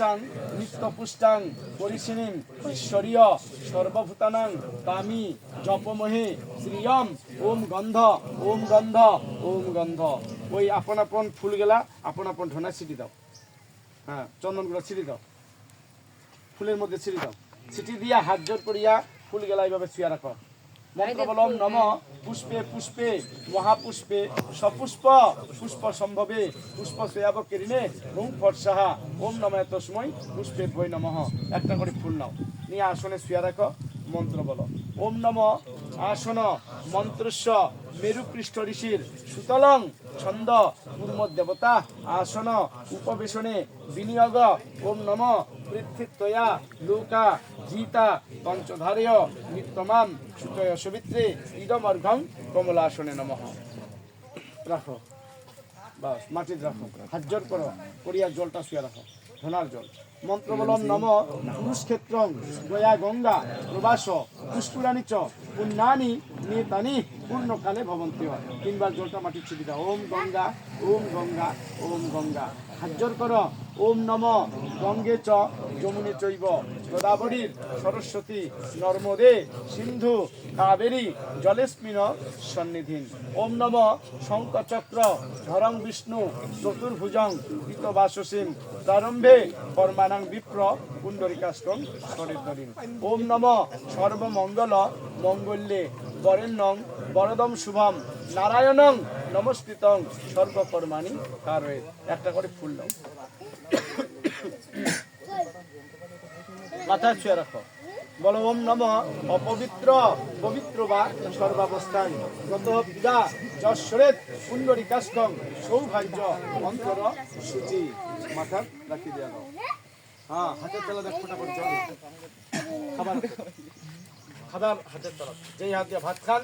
চাং নিত্যপুষ্টাং, পরিসিনীম, ঈশ্বরীয়, সর্বভূতানাং তামি জপমহে, শ্রিয়ম, ওম গন্ধ ওম গন্ধ ওম গন্ধ। ওই আপন আপন ফুলগুলা, আপন আপন ঢোনা ছিটি দাও। হ্যাঁ চন্দনগুলো ছিটি দাও। ফুলের মধ্যে ছিটি দাও। ছিটি দিয়া হাত জোর করিয়া ফুল গেলা এইভাবে ছুঁয়া রাখো। মন্ত্র বলম নম। পুষ্পে পুষ্পে মহাপুষ্পে সপুষ্প পুষ্প সম্ভবে পুষ্প সেয়াব কেরিনে হুম ফটসাহা ওম নম এত সময় পুষ্পে বই নমঃ। একটা করে ফুল নাও। নিয়ে আসনে শুয়া রাখো মন্ত্র বলো। ওম নম। আসন মন্ত্রস্য মেরুপৃষ্ঠ ঋষির সুতলং ছন্দ কুর্ম দেবতা আসন উপবেশনে বিনিয়োগ ওম নম পৃথিত্বয়া লৌকা জিতা পঞ্চধারেয় নিত্যমাম সুতয় সবিত্রে ইদমর্ঘং কমলাসনে নমঃ। রাখো। বাস, মাটির রাখো। হাত জোর করো। করিয়া জলটা শুয়ে রাখো। ধনার জল। মন্ত্র বলম নম পুরুষক্ষেত্রং গয়া গঙ্গা প্রবাস পুষ্পুরাণী চ পুণ্যানি নিতানি পূর্ণকালে ভবন্তি হয়। তিনবার জলটা মাটির সুবিধা ওম গঙ্গা ওম গঙ্গা ওম গঙ্গা। হাত জোর করো। ওম নম। গঙ্গে চ। যমুনে চৈব। গোদাবরীর সরস্বতী নর্মদে সিন্ধু কাবেরী জলেস্মিন সন্নিধিন। ওম নম। শঙ্কচক্র ধরং বিষ্ণু চতুর্ভুজং কৃতবাসসীম প্রারম্ভে কর্মাণাং বিপ্র পুণ্ডরিকাষ্টং সরিতরিম ওম নম। সর্বমঙ্গল মঙ্গল্যে বরেণ্যং বরদম শুভম নারায়ণং নমস্কৃতং সর্বকর্মাণি কারয়ে একটা করে ফুল দাও। মাথায় ছুঁয়ে রাখো। বলো, ওম নম অপবিত্র পবিত্র বা সর্বাবস্থান গত পূজা যশ্বরেত পুণ্ডরিকাষ্টং সৌভাগ্য অন্তর সূচি। মাথা রাখি দেওয়া দাও। হ্যাঁ হাতের তলা দেখ ফোটা করে খাবার। খাবার হাতের তলা। যেই হাত দিয়ে ভাত খান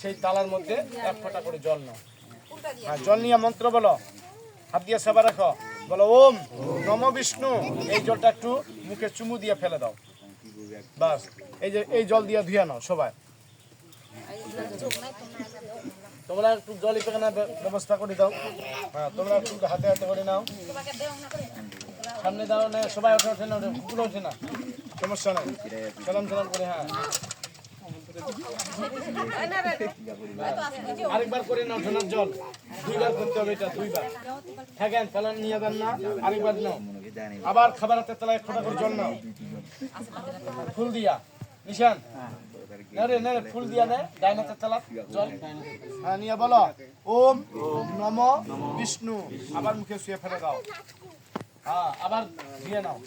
সেই তালার মধ্যে এক ফোঁটা করে জল নাও। হ্যাঁ জল নিয়ে মন্ত্র বলো। হাত দিয়ে সেবা রাখো। বলো, ওম, নম বিষ্ণু। এই জলটা একটু মুখে চুমু দিয়ে ফেলে দাও। বাস, এই যে, এই জল দিয়ে ধুয়ে নাও সবাই। তোমরা একটু জল পেখানার ব্যবস্থা করে দাও। হ্যাঁ তোমরা একটু হাতে হাতে করে নাও। সামনে দাও না, সবাই ওঠে ওঠে না ওঠে না। সমস্যা নাই। সালাম সালাম করে হ্যাঁ। আরেকবার করে নাও ঠান্ডার জল। দুইবার করতে হবে এটা, দুইবার। থাকেন ফেলান নিয়ে দেন না, আরেকবার নাও। আবার খাবার হাতে তলায় ফোঁটা করে জল নাও ফুল দিয়া। নিশান ফুল দিয়া নে জল। হ্যাঁ নিয়ে ওম বিষ্ণু। আবার মুখে শুয়ে ফেলে দাও। হ্যাঁ আবার দিয়ে নাও।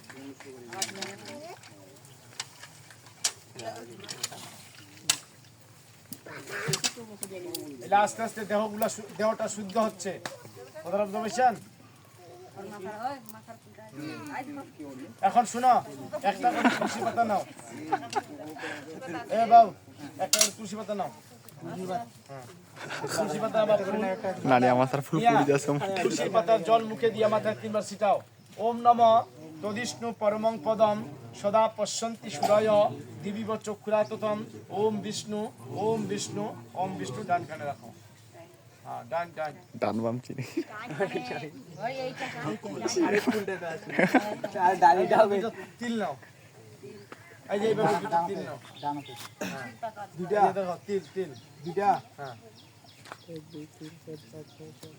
এটা আস্তে আস্তে দেহগুলা দেহটা শুদ্ধ হচ্ছে। কথাটা বুঝতে পারছেন এখন শোনো একটা করে তুলসী পাতা নাও। এ বাবু একটা করে তুলসী পাতা নাও। তুলসী পাতা নানি আমার ফুল তুলসী পাতার জল মুখে দিয়ে মাথায় তিনবার ছিটাও। ওম নম। তদিষ্ণু পরমং পদম সদা পশ্যন্তি সুরয় দিবিব চক্ষুরাততম ওম বিষ্ণু ওম বিষ্ণু ওম বিষ্ণু ডান কানে রাখো। হ্যাঁ ডান ডান। ডান বাম চিনি তিল নাও। এই যে এইভাবে তিল নাও। হ্যাঁ। দুইটা দেখো তিল তিল। দুইটা হ্যাঁ।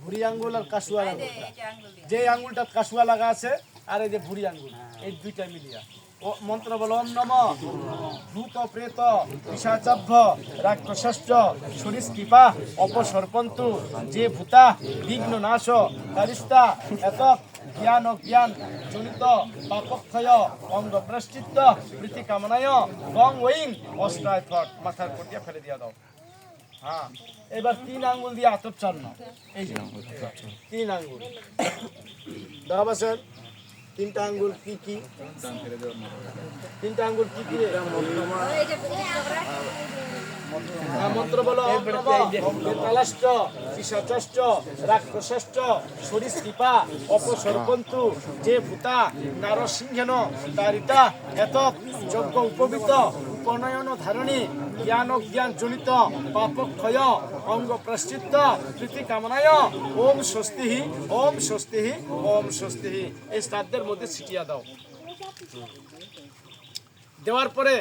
ভুড়ি আঙ্গুল আর কাশুয়া আঙ্গুল যে আঙ্গুলটা কাশুয়া লাগা আছে আর এই যে ভুড়ি আঙ্গুল এই দুইটা মিলিয়া। ও মন্ত্র বলো ওম নম। ভূত প্রেত পিশাচাভ্য রাক্ষসশ্চ সরিষ্কৃপা অপসর্পন্তু যে ভূতা বিঘ্ন নাশ কারিস্তা এত জ্ঞান অজ্ঞান জনিত পাপক্ষয় অঙ্গ প্রশ্চিত্ত প্রীতি কামনায় গং ওয়িং অষ্টায় মাথার দিয়ে ফেলে দিয়া দাও। এবার তিন আঙ্গুল দিয়ে আতপ চান্ন এই যে তিন আঙ্গুল। দেখা পাচ্ছেন তিনটা আঙ্গুল কি কি? তিনটা আঙ্গুল কি কি? হ্যাঁ, মন্ত্র বলো বেতালাশ্চ পিশাচশ্চ রাক্ষসশ্চ সরিষ্কৃপা অপসর্পন্তু যে ভূতা নারসিংহেন তারিতা এত যজ্ঞ উপবিত উপনয়ন ধারণী, জ্ঞান জ্ঞান জনিত পাপ ক্ষয় অঙ্গ প্রশ্চিত্ত, প্রীতি কামনায়, ওম স্বস্তি ওম স্বস্তি ওম স্বস্তি এই শ্রাদ্ধের মধ্যে ছিটিয়া দাও। দেওয়ার পরে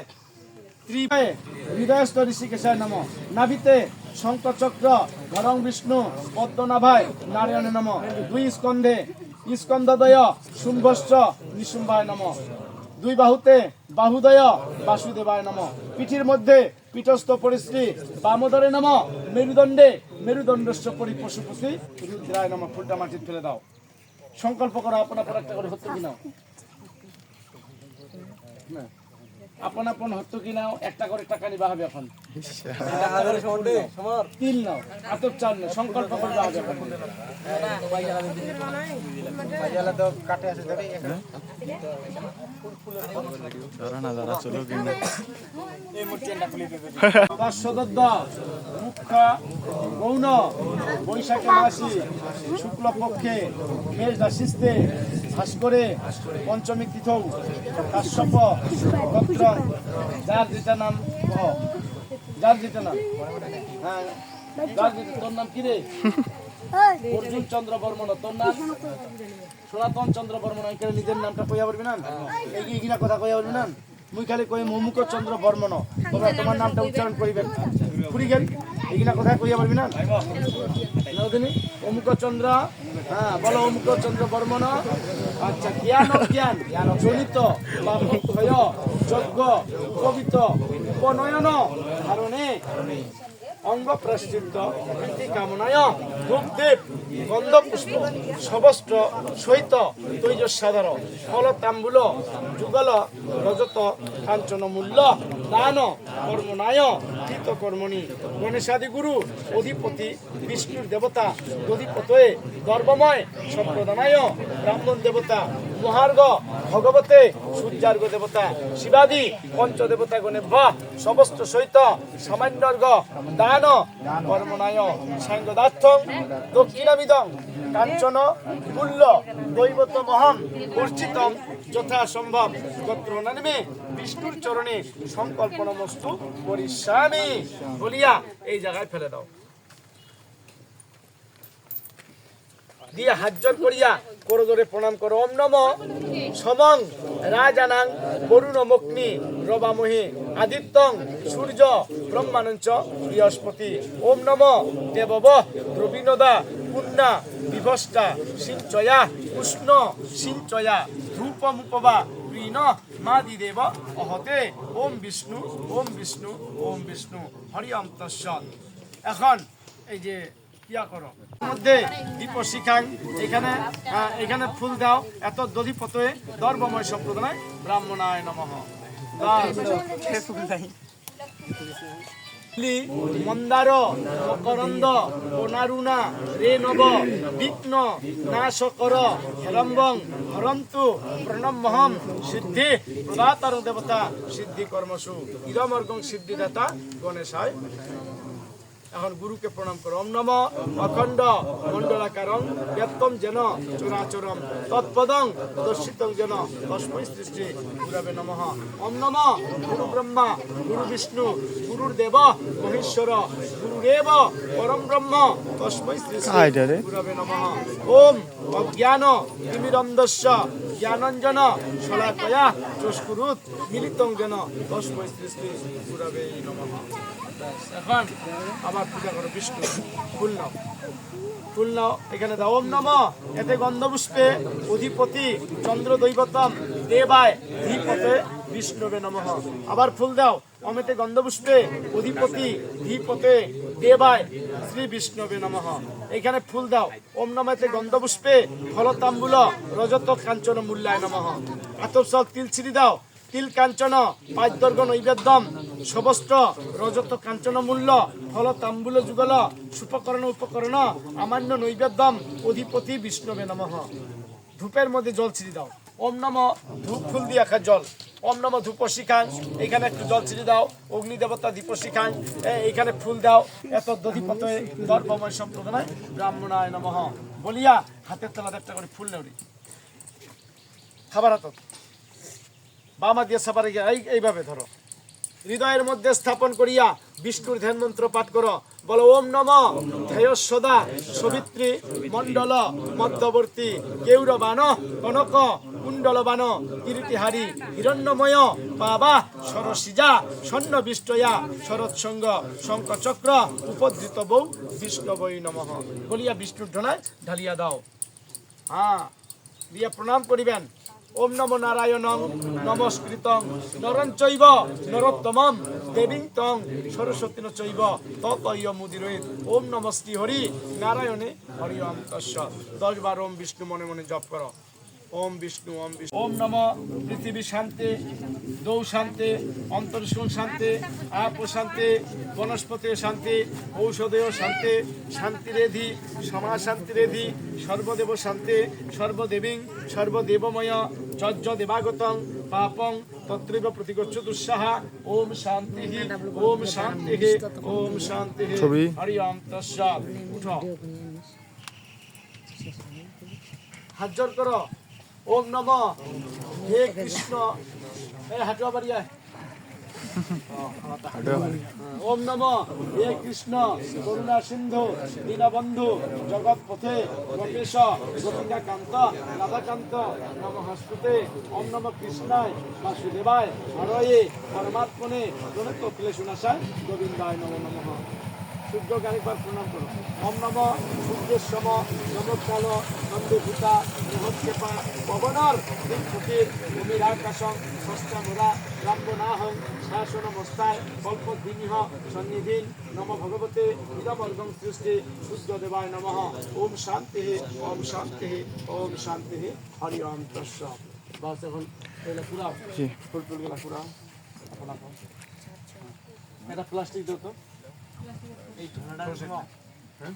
ত্রিপায়ে হৃদয়স্থ ঋষিকেশায় নম। নাভিতে শঙ্কচক্র গরং বিষ্ণু, পদ্মনাভায় নারায়ণ নম। দুই স্কন্ধে স্কন্ধদয় শুম্ভশ্চ, নিশুম্ভায় নম। দুই বাহুতে বাহুদয় বাসুদেবায় নম। পিঠির মধ্যে পিঠস্থ পরিশ্রী বামোদরে নম। মেরুদণ্ডে মেরুদণ্ডস্ব পরি পশুপতি রুদ্রায় নম। ফুলটা মাটি ফেলে দাও। সংকল্প করো আপনার পর একটা করে হতো কিনা। না আপন আপন হতো কিনা একটা করে টাকা নিবা হবে এখন। তিন নাও আতপ চার নাও সংকল্প করবে হবে এখন। চলো বৈশাখে মাসি শুক্লপক্ষে মেষ ভাস্করে, পঞ্চমী তিথৌ, কাশ্যপ গোত্র যার যেটা নাম যার যেটা নাম হ্যাঁ যার যেটা, তোর নাম কি রে? অর্জুন চন্দ্র বর্মন, তোর নাম? সনাতন চন্দ্র বর্মন এখানে নিজের নামটা কইয়া পারবি না? এই এগুলা কথা কইয়া পারবি না? মুই খালি কই মমুক চন্দ্র বর্মন, তোমরা তোমার নামটা উচ্চারণ করিবে পুরি গেল এগুলা কথা কইয়া পারবি না? অমুক হ্যাঁ বলো অমুক বর্মন। আচ্ছা জ্ঞান জ্ঞান জ্ঞান যজ্ঞ কবিত উপনয়ন, ধারণে, অঙ্গ প্রশ্চিত, প্রীতি কামনায় ভূপদেব গন্ধ পুষ্প সবস্ত্র, সহিত তৈজসাধার ফল তাম্বুল যুগল, রজত কাঞ্চন মূল্য দান, কর্মনায় কৃত কর্মণি গণেশাদি গুরু, অধিপতি, বিষ্ণুর দেবতা, অধিপতয়ে গর্বময়, সম্প্রদানায়, ব্রাহ্মণ দেবতা মহার্গ ভগবতে, সূর্যার্ঘ দেবতা, শিবাদি, পঞ্চদেবতা গণে বা সমস্ত সহিত সামান্যর্ঘ, দান, কর্মনায়, সাঙ্গদার্থং, দক্ষিণামিদং। কাঞ্চন মূল্য দৈবত মহম অর্চিতম যথা সম্ভব গোত্র নামে বিষ্ণুর চরণে সংকল্পন মস্তু পরিস্বামী বলিয়া এই জায়গায় ফেলে দাও। দিয়ে হাজ্জর করিয়া করজোরে প্রণাম করো। ওম নম। সমং রাজানাং বরুণ মগ্নি রবামহি আদিত্যং সূর্য ব্রহ্মানঞ্চ বৃহস্পতি। ওম নম। দেবব দ্রবিণদা পুণ্যা বিভষ্টা সিঞ্চয়া উষ্ণ সিঞ্চয়া ধূপমুপবা প্রিণ মাদিদেব অহতে ওম বিষ্ণু ওম বিষ্ণু ওম বিষ্ণু হরি ওম তৎসৎ। এখন এই যে কিয়া করো। মধ্যে দীপ শিখাং এখানে এখানে ফুল দাও। এত দধি পতয়ে দর্বময় সম্প্রদায় ব্রাহ্মণায় নমঃ। লি, মন্দার মকরন্দ কোনারুণা রে নব বিঘ্ন নাশকর হেরম্বং হরন্তু প্রণমহম সিদ্ধি প্রদাতার দেবতা সিদ্ধি কর্মসু ইরমর্গং সিদ্ধিদাতা গণেশায়। এখন গুরুকে প্রণাম করো। ওম নম। অখণ্ড মণ্ডলাকারং ব্যক্তম যেন চরাচরম তৎপদং দর্শিতং যেন তস্মৈ সৃষ্টি গুরবে নমঃ। ওম নম। গুরু ব্রহ্মা গুরু বিষ্ণু গুরুর্দেব মহেশ্বর গুরুরেব পরম ব্রহ্ম তস্মৈ সৃষ্টি। গুরবে নমঃ। ওম অজ্ঞান তিমিরন্ধস্য জ্ঞানঞ্জন শলাকয়া চস্কুরুত মিলিতং যেন তস্মৈ সৃষ্টি গুরবে নমঃ। এখন আবার পূজা করো, বিষ্ণু, ফুল নাও। এখানে দাও, ওম নম। এতে গন্ধপুষ্পে অধিপতি চন্দ্র দৈবতম দেবায় ধীপতে বিষ্ণুবে নমঃ। আবার ফুল দাও, অমেতে গন্ধপুষ্পে অধিপতি ধীপতে দেবায় শ্রী বিষ্ণুবে নমঃ। এখানে ফুল দাও, ওম নমেতে গন্ধপুষ্পে ফলতাম্বুল রজত কাঞ্চন মূল্যায় নমঃ। আতসল তিল ছিড়ি দাও তিল কাঞ্চন পাদ্যর্গ নৈবেদ্যম সবস্ত্র রজত কাঞ্চন মূল্য, ফল তাম্বুল যুগল, সুপকরণ উপকরণ, আমান্য নৈবেদ্যম, অধিপতি বিষ্ণবে নমঃ। ধূপের মধ্যে জল ছিড়ি দাও। ওম নম, ধূপ ফুল দিয়ে একটা জল। ওম নম ধূপ শিখান এখানে একটু জল ছিঁড়ে দাও। অগ্নি দেবতা দীপ শিখান এইখানে ফুল দাও। এত দধিপত দর্ভময় সম্প্রদায়, ব্রাহ্মণায় নমঃ। বলিয়া হাতের তলাতে একটা করে ফুল নেওরি। খাবার হাতত। বামা দিয়ে গিয়ে এই, এইভাবে ধরো। হৃদয়ের মধ্যে স্থাপন করিয়া বিষ্ণুর ধ্যান মন্ত্র পাঠ করো। বলো, ওম নম। ধ্যায় সদা। সবিত্রী মণ্ডল মধ্যবর্তী কেউরবান কনক কুণ্ডলবান কীর্তিহারি হিরণ্যময় বাবা সরসিজা স্বর্ণ বিষ্টয়া শরৎসঙ্গ শঙ্কচক্র উপধৃত বৌ বিষ্ণবৈ নমঃ। বলিয়া বিষ্ণুর ঢলায় ঢালিয়া দাও। হ্যাঁ দিয়া প্রণাম করিবেন। ওম নম নারায়ণং, নমস্কৃতং। নরঞ্চৈব নরোত্তমম দেবীং তং সরস্বতী চৈব ততয় মুদিরোহিত ওম নম শ্রী হরি, নারায়ণে হরি ওম তস্য। দশ বার ওম বিষ্ণু মনে মনে জপ করো। ওম বিষ্ণু ওম বিষ্ণু। ওম নম, পৃথিবী শান্তি, দৌ শান্তি অন্তর্ষণ শান্তি, আপ শান্তি, বনস্পতি শান্তি ঔষধেয় শান্তি শান্তিরেধি সমাজ শান্তিরেধি সর্বদেব শান্তি, সর্বদেবীং, সর্বদেবময় যজ্জ দেবাগতং পাপং তত্রিব প্রতিগচ্ছ দুঃসাহা ওম শান্তি ওম শান্তি ওম শান্তি। হরি ওম তস্য। উঠ। হাত জোর করো। ওম নম। হে কৃষ্ণ। এই হাঁটুয়া বাড়িয়া ওম নম। হে কৃষ্ণ। করুণা সিন্ধু। দীনবন্ধু। জগৎ পথে গোপেশ গোপিকা কান্ত রাধাকান্ত। নম হস্তুতে ওম নম কৃষ্ণায়। বাসুদেবায়। হরয়ে পরমাত্মনে। প্রণত ক্লেশুনাশায়। গোবিন্দায় নম নমঃ। সূর্যকে আরেকবার প্রণাম করো। ওম নম। সূর্যসম নমকাল নন্দভূতা বৃহৎকেপা পবনর। দিকফুটির ভূমির আকাশং ষষ্ঠা মোরা রাম্বনাহং শাসন মস্তায় কল্পদ্বিনিহ সন্নিধিন নম ভগবতে ইদমর্গং সৃষ্টি সূর্য দেবায় নমঃ। ওম শান্তি ওম শান্তি ওম শান্তি। হরি ওম তস্য বাস এখন এগুলো পুরা। ফুল টুলগুলা পুরা। এটা প্লাস্টিক দিও এই সময় হ্যাঁ?